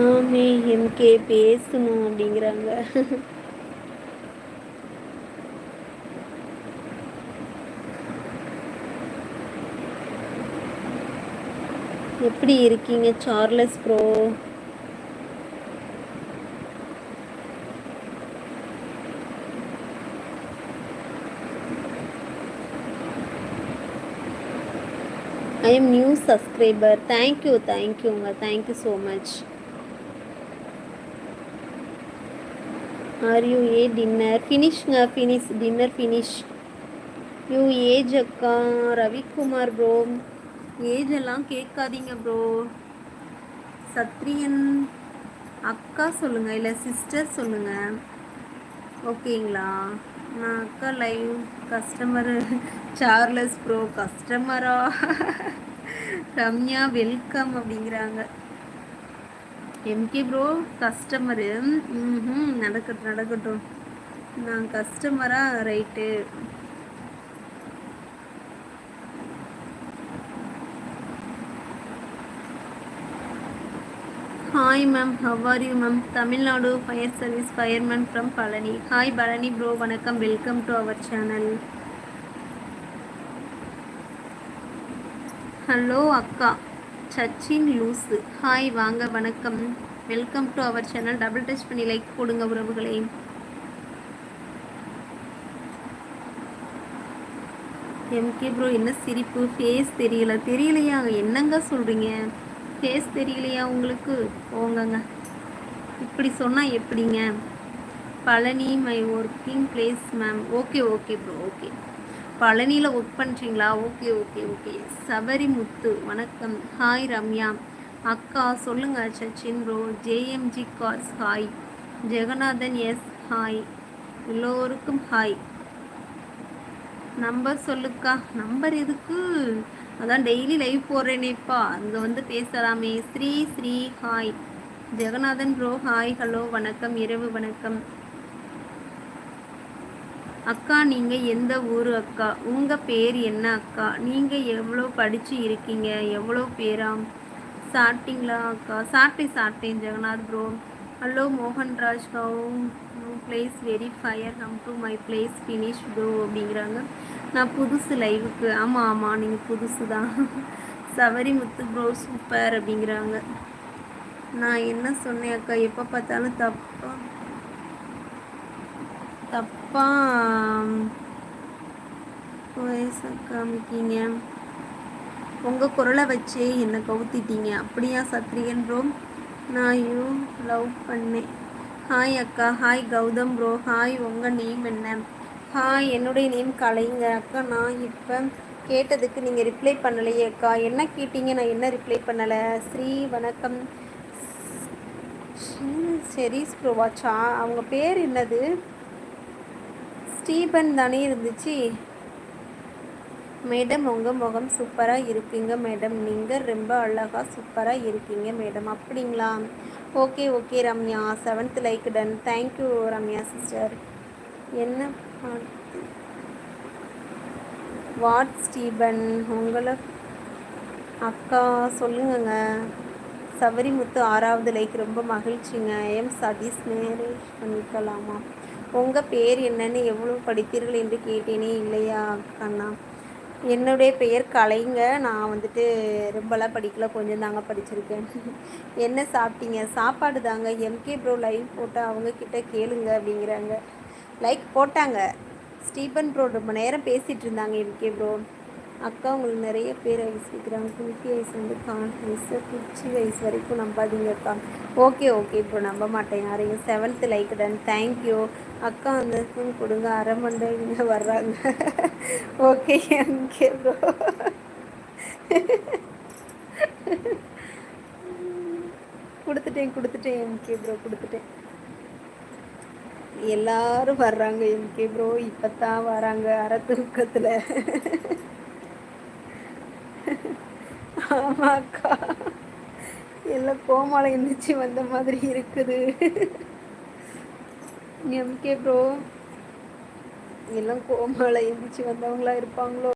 ஆமே எம்கே பேசணும் அப்படிங்கிறாங்க. எப்படி இருக்கீங்க Charles bro? I am new subscriber thank you தேங்க்யூங்க thank you so much are you a dinner ஃபினிஷ்ங்க finish dinner finish you age அக்கா Ravikumar bro age எல்லாம் கேட்காதீங்க ப்ரோ சத்ரியன் அக்கா சொல்லுங்கள் இல்லை சிஸ்டர் சொல்லுங்கள் ஓகேங்களா நான் அக்கா லைவ் கஸ்டமரு சார்லஸ் ப்ரோ கஸ்டமரா ரம்யா வெல்கம் அப்படிங்கிறாங்க. எம்கே ப்ரோ கஸ்டமரு ம் நடக்கட்டும் நடக்கட்டும். நான் கஸ்டமரா right hi ma'am how are you ma'am Tamil Nadu fire service fireman from Palani hi Palani bro வணக்கம். Welcome to our channel hello அக்கா. சச்சின் லூஸு ஹாய் வாங்க வணக்கம். Welcome to our channel double touch பண்ணி லைக் போடுங்க உறவுகளே. எம்கே ப்ரோ என்ன சிரிப்பு? ஃபேஸ் தெரியல. தெரியலையா? என்னங்க சொல்கிறீங்க ஃபேஸ் தெரியலையா உங்களுக்கு? போங்கங்க. இப்படி சொன்னால் எப்படிங்க? Palani my working place ma'am okay okay bro okay பழனியில் ஒர்க் பண்ணுறீங்களா okay okay okay Sabari Muthu வணக்கம். ஹாய் ரம்யா. அக்கா சொல்லுங்கள் Sachin bro JMG cars hi Jagannathan yes hi எல்லோருக்கும் ஹாய் நம்பர் சொல்லுக்கா. நம்பர் எதுக்கு? அதான் டெய்லி லைவ் போடுறேனேப்பா அங்கே வந்து பேசலாமே. Sri Sri hi Jagannathan bro hi hello வணக்கம். இரவு வணக்கம். அக்கா நீங்கள் எந்த ஊர் அக்கா? உங்கள் பேர் என்ன அக்கா? நீங்கள் எவ்வளோ படித்து இருக்கீங்க? எவ்வளோ பேராம் சாப்பிட்டீங்களா அக்கா? சாப்பிட்டேன் சாப்பிட்டேன் Jagannath bro hello Mohanraj how place very fire come to my place finish bro அப்படிங்கிறாங்க. நான் புதுசு லைவுக்கு ஆமாம் ஆமாம் நீங்கள் புதுசு தான். சவரி முத்து ப்ரோ சூப்பர் அப்படிங்கிறாங்க. நான் என்ன சொன்னேன் அக்கா? எப்போ பார்த்தாலும் தப்பா தப்பு அப்பா வயசு காமிக்கிங்க உங்கள் குரலை வச்சே என்னை கவுத்திட்டீங்க. அப்படியா சத்ரியன் ப்ரோ நான் யூ லவ் பண்ணேன். ஹாய் அக்கா ஹாய் கௌதம் ப்ரோ ஹாய் உங்கள் நேம் என்ன? ஹாய் என்னுடைய நேம் கலைங்க. அக்கா நான் இப்போ கேட்டதுக்கு நீங்கள் ரிப்ளை பண்ணலையே அக்கா. என்ன கேட்டீங்க? நான் என்ன ரிப்ளை பண்ணலை? ஸ்ரீ வணக்கம். சரி ப்ரோவாச்சா அவங்க பேர் என்னது? ஸ்டீபன் தானே இருந்துச்சு. மேடம் உங்கள் முகம் சூப்பராக இருக்கீங்க மேடம். நீங்கள் ரொம்ப அழகாக சூப்பராக இருக்கீங்க மேடம். அப்படிங்களா? Okay okay Ramya. Seventh like done thank you Ramya sister என்ன வாட் ஸ்டீபன் உங்களை அக்கா சொல்லுங்கங்க. சவரிமுத்து ஆறாவது லைக் ரொம்ப மகிழ்ச்சிங்க. எம் சதீஷ் மேரேஜ் பண்ணிக்கலாமா? உங்கள் பேர் என்னன்னு எவ்வளோ படித்தீர்கள் என்று கேட்டேனே இல்லையா கண்ணா? என்னுடைய பெயர் கலைங்க. நான் வந்துட்டு ரொம்பலாம் படிக்கல கொஞ்சம் தாங்க படிச்சிருக்கேன். என்ன சாப்பிட்டீங்க? சாப்பாடு தாங்க. எம்கே ப்ரோ லைவ் போட்டால் அவங்கக்கிட்ட கேளுங்க அப்படிங்கிறாங்க. லைக் போட்டாங்க. ஸ்டீபன் ப்ரோ ரொம்ப நேரம் பேசிகிட்டு இருந்தாங்க எம்கே ப்ரோ அக்கா உங்களுக்கு நிறைய பேர் ஐஸ் வைக்கிறாங்க குட்டி ஐஸ் வந்து கான் குச்சி ஐஸ் வரைக்கும் நம்பாதீங்க அக்கா. ஓகே ஓகே இப்போ நம்ப மாட்டேன். யாரையும் செவன்த்து லைக் டன் தேங்க்யூ அக்கா அந்த ஃபோன் கொடுங்க. அரை மண்டை இங்கே வர்றாங்க ஓகே ஓகே ப்ரோ கொடுத்துட்டேன் கொடுத்துட்டேன் எம்கே ப்ரோ கொடுத்துட்டேன். எல்லாரும் வர்றாங்க எம்கே ப்ரோ இப்போ தான் வராங்க அரை தூக்கத்தில் ஆமாக்கா. எல்லாம் கோமலை எந்திரிச்சு வந்த மாதிரி இருக்குது. எம்கே ப்ரோ எல்லாம் கோமலை எந்திரிச்சு வந்தவங்களா இருப்பாங்களோ?